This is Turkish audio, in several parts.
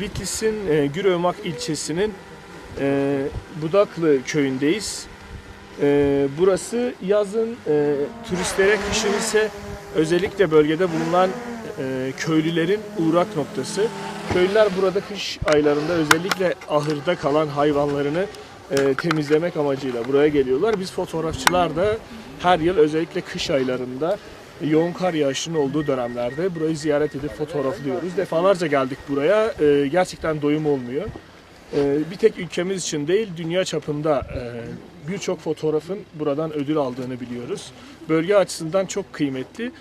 Bitlis'in e, Gürövmak ilçesinin e, Budaklı köyündeyiz. E, burası yazın e, turistlere, kışın ise özellikle bölgede bulunan e, köylülerin uğrak noktası. Köylüler burada kış aylarında özellikle ahırda kalan hayvanlarını e, temizlemek amacıyla buraya geliyorlar. Biz fotoğrafçılar da her yıl özellikle kış aylarında yoğun kar yağışının olduğu dönemlerde burayı ziyaret edip fotoğraflıyoruz. Defalarca geldik buraya. E, gerçekten doyum olmuyor. E, bir tek ülkemiz için değil, dünya çapında e, birçok fotoğrafın buradan ödül aldığını biliyoruz. Bölge açısından çok kıymetli.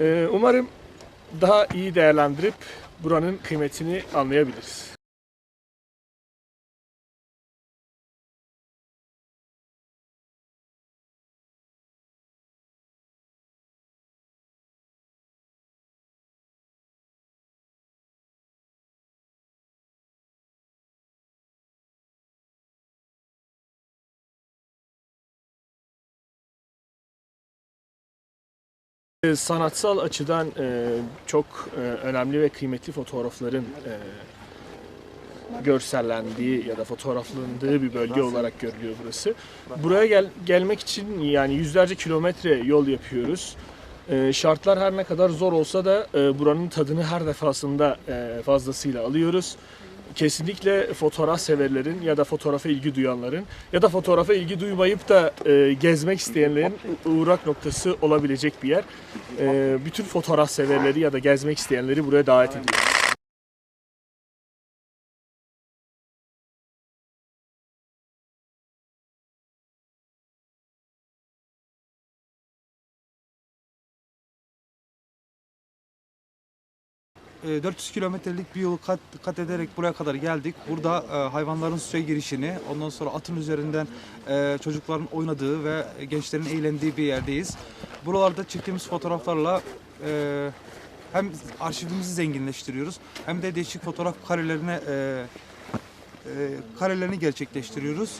E, umarım daha iyi değerlendirip buranın kıymetini anlayabiliriz. Sanatsal açıdan e, çok e, önemli ve kıymetli fotoğrafların e, görsellendiği ya da fotoğraflandığı bir bölge olarak görülüyor burası. Buraya gel, gelmek için yani yüzlerce kilometre yol yapıyoruz. Şartlar her ne kadar zor olsa da buranın tadını her defasında fazlasıyla alıyoruz. Kesinlikle fotoğraf severlerin ya da fotoğrafa ilgi duyanların ya da fotoğrafa ilgi duymayıp da e, gezmek isteyenlerin uğrak noktası olabilecek bir yer. E, bütün fotoğraf severleri ya da gezmek isteyenleri buraya davet ediyoruz. E, 400 kilometrelik bir yolu kat, kat ederek buraya kadar geldik. Burada e, hayvanların suya girişini, ondan sonra atın üzerinden e, çocukların oynadığı ve gençlerin eğlendiği bir yerdeyiz. Buralarda çektiğimiz fotoğraflarla e, hem arşivimizi zenginleştiriyoruz hem de değişik fotoğraf karelerine e, e, karelerini gerçekleştiriyoruz.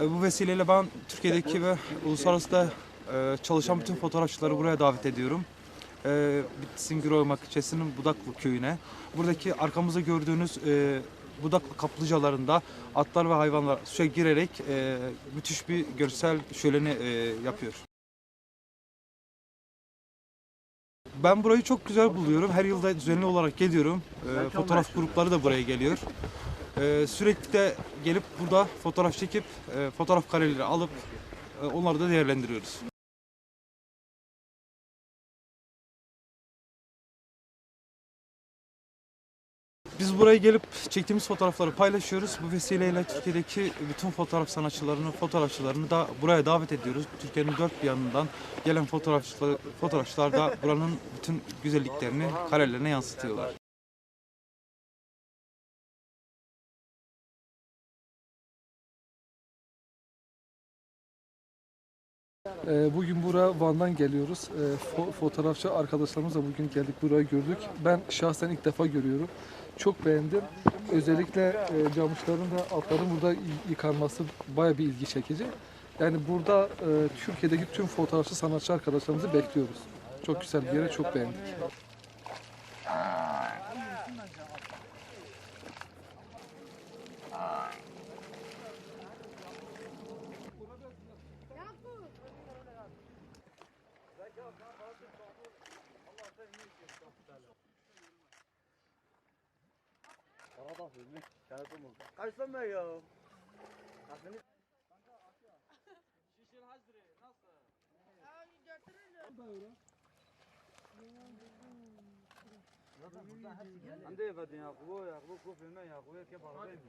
E, bu vesileyle ben Türkiye'deki ve uluslararası da e, çalışan bütün fotoğrafçıları buraya davet ediyorum e, Bitlis'in Güroymak ilçesinin Budaklı köyüne. Buradaki arkamızda gördüğünüz e, Budaklı kaplıcalarında atlar ve hayvanlar suya girerek e, müthiş bir görsel şöleni e, yapıyor. Ben burayı çok güzel buluyorum. Her yılda düzenli olarak geliyorum. E, fotoğraf grupları da buraya geliyor. E, sürekli de gelip burada fotoğraf çekip e, fotoğraf kareleri alıp e, onları da değerlendiriyoruz. Biz buraya gelip çektiğimiz fotoğrafları paylaşıyoruz. Bu vesileyle Türkiye'deki bütün fotoğraf sanatçılarını, fotoğrafçılarını da buraya davet ediyoruz. Türkiye'nin dört bir yanından gelen fotoğrafçılar, fotoğrafçılar da buranın bütün güzelliklerini karelerine yansıtıyorlar. Ee, Bugün buraya Van'dan geliyoruz. Ee, fo- Fotoğrafçı arkadaşlarımızla bugün geldik burayı gördük. Ben şahsen ilk defa görüyorum. Çok beğendim. Özellikle e, camışların da altların burada yıkanması baya bir ilgi çekici. Yani burada e, Türkiye'deki tüm fotoğrafçı sanatçı arkadaşlarımızı bekliyoruz. Çok güzel bir yere çok beğendik. Kahvemi. Kağıtım oldu. Karıştırma ya. Kahveni. Kanka akya. Şişir hazırı. Nasıl? Abi götürürüm. Ben öyle. Zaten burada hepsi geldi. Ande evadin yakıvo yakıvo kufime yakıvo kep arabayım.